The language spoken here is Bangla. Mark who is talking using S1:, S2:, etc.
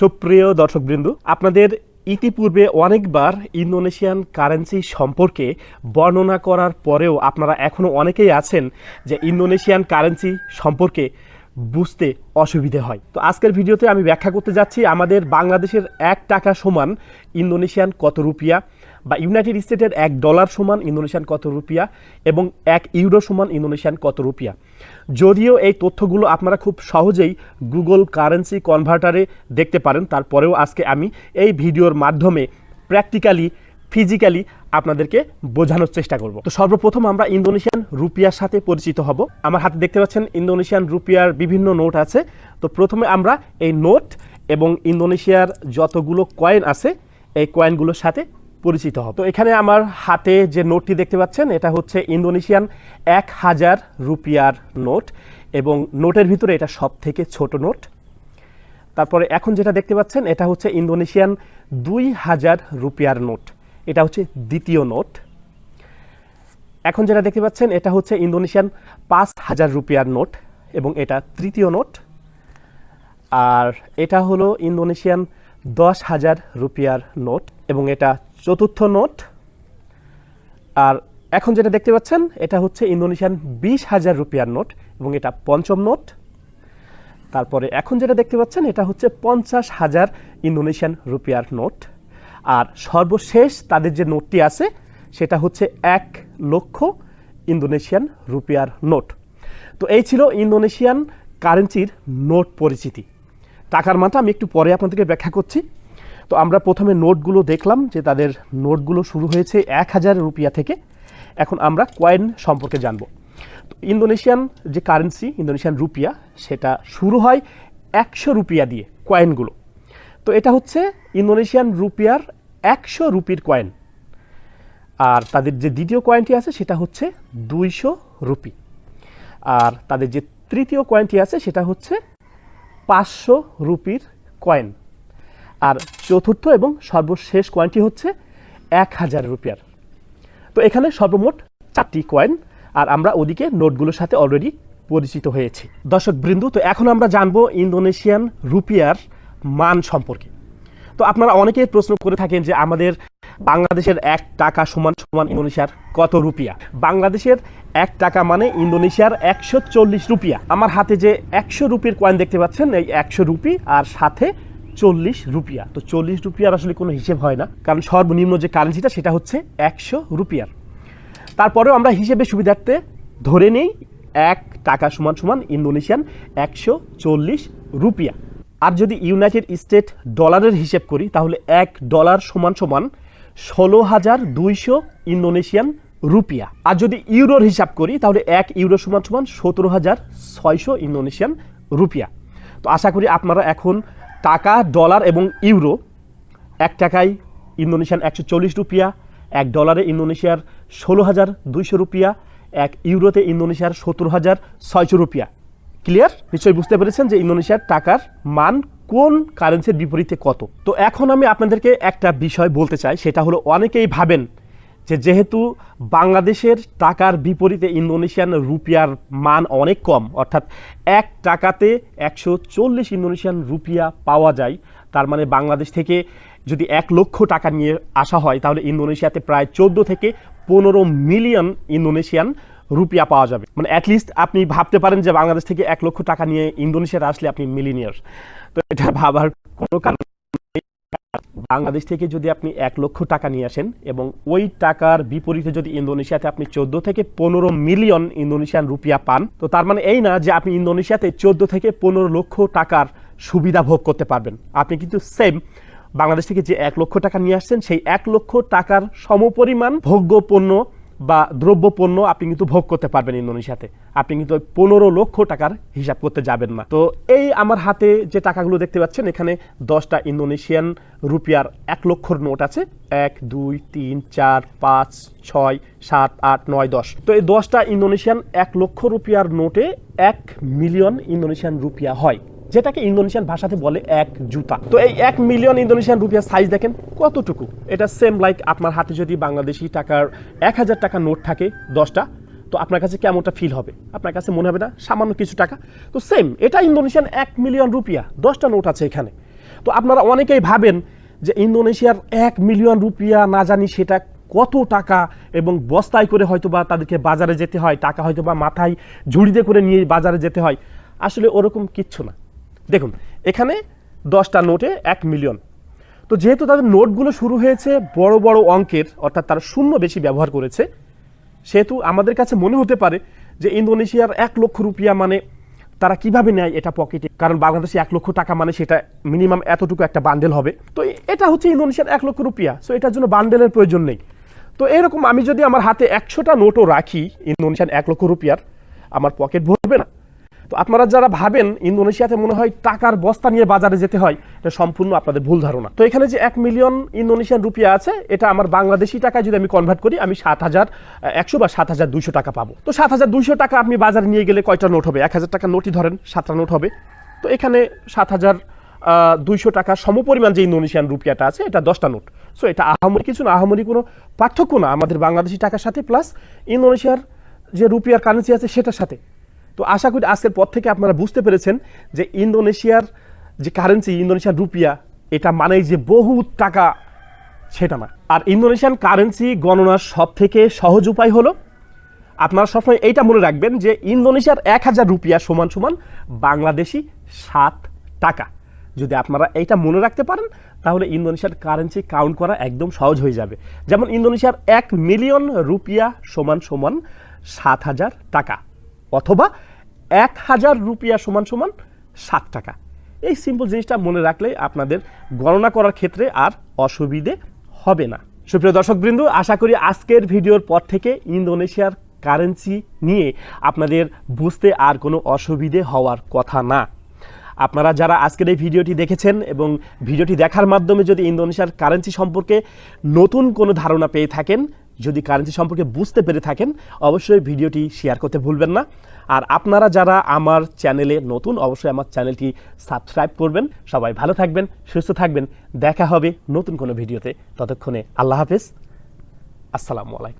S1: সুপ্রিয় দর্শকবৃন্দ আপনাদের ইতিপূর্বে অনেকবার ইন্দোনেশিয়ান কারেন্সি সম্পর্কে বর্ণনা করার পরেও আপনারা এখনও অনেকেই আছেন যে ইন্দোনেশিয়ান কারেন্সি সম্পর্কে বুঝতে অসুবিধে হয় তো আজকের ভিডিওতে আমি ব্যাখ্যা করতে যাচ্ছি আমাদের বাংলাদেশের এক টাকা সমান ইন্দোনেশিয়ান কত রুপিয়া বা ইউনাইটেড স্টেটের এক ডলার সমান ইন্দোনেশিয়ান কত রুপিয়া এবং এক ইউরো সমান ইন্দোনেশিয়ান কত রুপিয়া যদিও এই তথ্যগুলো আপনারা খুব সহজেই গুগল কারেন্সি কনভার্টারে দেখতে পারেন তারপরেও আজকে আমি এই ভিডিওর মাধ্যমে প্র্যাকটিক্যালি ফিজিক্যালি আপনাদেরকে বোঝানোর চেষ্টা করব তো সর্বপ্রথম আমরা ইন্দোনেশিয়ান রুপিয়ার সাথে পরিচিত হব আমার হাতে দেখতে পাচ্ছেন ইন্দোনেশিয়ান রুপিয়ার বিভিন্ন নোট আছে তো প্রথমে আমরা এই নোট এবং ইন্দোনেশিয়ার যতগুলো কয়েন আছে এই কয়েনগুলোর সাথে পরিচিত হব তো এখানে আমার হাতে যে নোটটি দেখতে পাচ্ছেন এটা হচ্ছে ইন্দোনেশিয়ান এক হাজার রুপিয়ার নোট এবং নোটের ভিতরে এটা সব থেকে ছোট নোট তারপরে এখন যেটা দেখতে পাচ্ছেন এটা হচ্ছে ইন্দোনেশিয়ান দুই হাজার রুপিয়ার নোট এটা হচ্ছে দ্বিতীয় নোট এখন যেটা দেখতে পাচ্ছেন এটা হচ্ছে ইন্দোনেশিয়ান পাঁচ হাজার রুপিয়ার নোট এবং এটা তৃতীয় নোট আর এটা হলো ইন্দোনেশিয়ান দশ হাজার রুপিয়ার নোট এবং এটা চতুর্থ নোট আর এখন যেটা দেখতে পাচ্ছেন এটা হচ্ছে ইন্দোনেশিয়ান বিশ হাজার রুপিয়ার নোট এবং এটা পঞ্চম নোট তারপরে এখন যেটা দেখতে পাচ্ছেন এটা হচ্ছে পঞ্চাশ হাজার ইন্দোনেশিয়ান রুপিয়ার নোট আর সর্বশেষ তাদের যে নোটটি আছে সেটা হচ্ছে এক লক্ষ ইন্দোনেশিয়ান রুপিয়ার নোট তো এই ছিল ইন্দোনেশিয়ান কারেন্সির নোট পরিচিতি টাকার মাথা আমি একটু পরে আপনাদেরকে ব্যাখ্যা করছি তো আমরা প্রথমে নোটগুলো দেখলাম যে তাদের নোটগুলো শুরু হয়েছে এক হাজার রুপিয়া থেকে এখন আমরা কয়েন সম্পর্কে জানব তো ইন্দোনেশিয়ান যে কারেন্সি ইন্দোনেশিয়ান রুপিয়া সেটা শুরু হয় একশো রুপিয়া দিয়ে কয়েনগুলো তো এটা হচ্ছে ইন্দোনেশিয়ান রুপিয়ার একশো রুপির কয়েন আর তাদের যে দ্বিতীয় কয়েনটি আছে সেটা হচ্ছে দুইশো রুপি আর তাদের যে তৃতীয় কয়েনটি আছে সেটা হচ্ছে পাঁচশো রুপির কয়েন আর চতুর্থ এবং সর্বশেষ কয়েনটি হচ্ছে এক হাজার রুপিয়ার তো এখানে সর্বমোট চারটি কয়েন আর আমরা ওদিকে নোটগুলোর সাথে অলরেডি পরিচিত হয়েছি দর্শক বৃন্দু তো এখন আমরা জানবো ইন্দোনেশিয়ান রুপিয়ার মান সম্পর্কে তো আপনারা অনেকে প্রশ্ন করে থাকেন যে আমাদের বাংলাদেশের এক টাকা সমান সমান ইন্দোনেশিয়ার কত রুপিয়া বাংলাদেশের এক টাকা মানে ইন্দোনেশিয়ার একশো চল্লিশ রুপিয়া আমার হাতে যে একশো রুপির কয়েন দেখতে পাচ্ছেন এই একশো রুপি আর সাথে চল্লিশ রুপিয়া তো চল্লিশ রুপিয়ার আসলে কোনো হিসেব হয় না কারণ সর্বনিম্ন যে কারেন্সিটা সেটা হচ্ছে একশো রুপিয়ার তারপরেও আমরা হিসেবে সুবিধার্থে ধরে নেই এক টাকা সমান সমান ইন্দোনেশিয়ান একশো চল্লিশ রুপিয়া আর যদি ইউনাইটেড স্টেট ডলারের হিসেব করি তাহলে এক ডলার সমান সমান ষোলো হাজার দুইশো ইন্দোনেশিয়ান রুপিয়া আর যদি ইউরোর হিসাব করি তাহলে এক ইউরো সমান সমান সতেরো হাজার ছয়শো ইন্দোনেশিয়ান রুপিয়া তো আশা করি আপনারা এখন টাকা ডলার এবং ইউরো এক টাকায় ইন্দোনেশিয়ান একশো চল্লিশ রুপিয়া এক ডলারে ইন্দোনেশিয়ার ষোলো হাজার দুইশো রুপিয়া এক ইউরোতে ইন্দোনেশিয়ার সতেরো হাজার ছয়শো রুপিয়া ক্লিয়ার নিশ্চয়ই বুঝতে পেরেছেন যে ইন্দোনেশিয়ার টাকার মান কোন কারেন্সির বিপরীতে কত তো এখন আমি আপনাদেরকে একটা বিষয় বলতে চাই সেটা হলো অনেকেই ভাবেন যে যেহেতু বাংলাদেশের টাকার বিপরীতে ইন্দোনেশিয়ান রুপিয়ার মান অনেক কম অর্থাৎ এক টাকাতে একশো চল্লিশ ইন্দোনেশিয়ান রুপিয়া পাওয়া যায় তার মানে বাংলাদেশ থেকে যদি এক লক্ষ টাকা নিয়ে আসা হয় তাহলে ইন্দোনেশিয়াতে প্রায় চোদ্দ থেকে পনেরো মিলিয়ন ইন্দোনেশিয়ান রুপিয়া পাওয়া যাবে মানে অ্যাটলিস্ট আপনি ভাবতে পারেন যে বাংলাদেশ থেকে এক লক্ষ টাকা নিয়ে ইন্দোনেশিয়াতে আসলে আপনি মিলিনিয়ার তো এটা ভাবার কোনো কারণ বাংলাদেশ থেকে যদি আপনি এক লক্ষ টাকা নিয়ে আসেন এবং ওই টাকার বিপরীতে যদি ইন্দোনেশিয়াতে আপনি চোদ্দ থেকে পনেরো মিলিয়ন ইন্দোনেশিয়ান রুপিয়া পান তো তার মানে এই না যে আপনি ইন্দোনেশিয়াতে চোদ্দ থেকে পনেরো লক্ষ টাকার সুবিধা ভোগ করতে পারবেন আপনি কিন্তু সেম বাংলাদেশ থেকে যে এক লক্ষ টাকা নিয়ে আসছেন সেই এক লক্ষ টাকার সমপরিমাণ ভোগ্য পণ্য বা দ্রব্য পণ্য আপনি কিন্তু ভোগ করতে পারবেন ইন্দোনেশিয়াতে আপনি কিন্তু পনেরো লক্ষ টাকার হিসাব করতে যাবেন না তো এই আমার হাতে যে টাকাগুলো দেখতে পাচ্ছেন এখানে দশটা ইন্দোনেশিয়ান রুপিয়ার এক লক্ষর নোট আছে এক দুই তিন চার পাঁচ ছয় সাত আট নয় দশ তো এই দশটা ইন্দোনেশিয়ান এক লক্ষ রুপিয়ার নোটে এক মিলিয়ন ইন্দোনেশিয়ান রুপিয়া হয় যেটাকে ইন্দোনেশিয়ান ভাষাতে বলে এক জুতা তো এই এক মিলিয়ন ইন্দোনেশিয়ান রুপিয়ার সাইজ দেখেন কতটুকু এটা সেম লাইক আপনার হাতে যদি বাংলাদেশি টাকার এক হাজার টাকা নোট থাকে দশটা তো আপনার কাছে কেমনটা ফিল হবে আপনার কাছে মনে হবে না সামান্য কিছু টাকা তো সেম এটা ইন্দোনেশিয়ান এক মিলিয়ন রুপিয়া দশটা নোট আছে এখানে তো আপনারা অনেকেই ভাবেন যে ইন্দোনেশিয়ার এক মিলিয়ন রুপিয়া না জানি সেটা কত টাকা এবং বস্তায় করে হয়তো বা তাদেরকে বাজারে যেতে হয় টাকা হয়তো বা মাথায় ঝুড়িতে করে নিয়ে বাজারে যেতে হয় আসলে ওরকম কিচ্ছু না দেখুন এখানে দশটা নোটে এক মিলিয়ন তো যেহেতু তাদের নোটগুলো শুরু হয়েছে বড় বড় অঙ্কের অর্থাৎ তারা শূন্য বেশি ব্যবহার করেছে সেহেতু আমাদের কাছে মনে হতে পারে যে ইন্দোনেশিয়ার এক লক্ষ রুপিয়া মানে তারা কিভাবে নেয় এটা পকেটে কারণ বাংলাদেশে এক লক্ষ টাকা মানে সেটা মিনিমাম এতটুকু একটা বান্ডেল হবে তো এটা হচ্ছে ইন্দোনেশিয়ার এক লক্ষ রুপিয়া সো এটার জন্য বান্ডেলের প্রয়োজন নেই তো এরকম আমি যদি আমার হাতে একশোটা নোটও রাখি ইন্দোনেশিয়ার এক লক্ষ রুপিয়ার আমার পকেট তো আপনারা যারা ভাবেন ইন্দোনেশিয়াতে মনে হয় টাকার বস্তা নিয়ে বাজারে যেতে হয় এটা সম্পূর্ণ আপনাদের ভুল ধারণা তো এখানে যে এক মিলিয়ন ইন্দোনেশিয়ান রুপিয়া আছে এটা আমার বাংলাদেশি টাকায় যদি আমি কনভার্ট করি আমি সাত হাজার একশো বা সাত হাজার দুইশো টাকা পাবো তো সাত হাজার দুইশো টাকা আপনি বাজারে নিয়ে গেলে কয়টা নোট হবে এক হাজার টাকা নোটই ধরেন সাতটা নোট হবে তো এখানে সাত হাজার দুইশো টাকা সমপরিমাণ যে ইন্দোনেশিয়ান রুপিয়াটা আছে এটা দশটা নোট সো এটা আহামরি কিছু না আহামরি কোনো পার্থক্য না আমাদের বাংলাদেশি টাকার সাথে প্লাস ইন্দোনেশিয়ার যে রুপিয়ার কারেন্সি আছে সেটার সাথে তো আশা করি আজকের পর থেকে আপনারা বুঝতে পেরেছেন যে ইন্দোনেশিয়ার যে কারেন্সি ইন্দোনেশিয়ার রুপিয়া এটা মানে যে বহু টাকা সেটা না আর ইন্দোনেশিয়ান কারেন্সি গণনার সব থেকে সহজ উপায় হলো আপনারা সবসময় এইটা মনে রাখবেন যে ইন্দোনেশিয়ার এক হাজার রুপিয়া সমান সমান বাংলাদেশি সাত টাকা যদি আপনারা এইটা মনে রাখতে পারেন তাহলে ইন্দোনেশিয়ার কারেন্সি কাউন্ট করা একদম সহজ হয়ে যাবে যেমন ইন্দোনেশিয়ার এক মিলিয়ন রুপিয়া সমান সমান সাত হাজার টাকা অথবা এক হাজার রুপিয়া সমান সমান ষাট টাকা এই সিম্পল জিনিসটা মনে রাখলে আপনাদের গণনা করার ক্ষেত্রে আর অসুবিধে হবে না সুপ্রিয় দর্শকবৃন্দ আশা করি আজকের ভিডিওর পর থেকে ইন্দোনেশিয়ার কারেন্সি নিয়ে আপনাদের বুঝতে আর কোনো অসুবিধে হওয়ার কথা না আপনারা যারা আজকের এই ভিডিওটি দেখেছেন এবং ভিডিওটি দেখার মাধ্যমে যদি ইন্দোনেশিয়ার কারেন্সি সম্পর্কে নতুন কোনো ধারণা পেয়ে থাকেন যদি কারেন্সি সম্পর্কে বুঝতে পেরে থাকেন অবশ্যই ভিডিওটি শেয়ার করতে ভুলবেন না আর আপনারা যারা আমার চ্যানেলে নতুন অবশ্যই আমার চ্যানেলটি সাবস্ক্রাইব করবেন সবাই ভালো থাকবেন সুস্থ থাকবেন দেখা হবে নতুন কোনো ভিডিওতে ততক্ষণে আল্লাহ হাফেজ আসসালামু আলাইকুম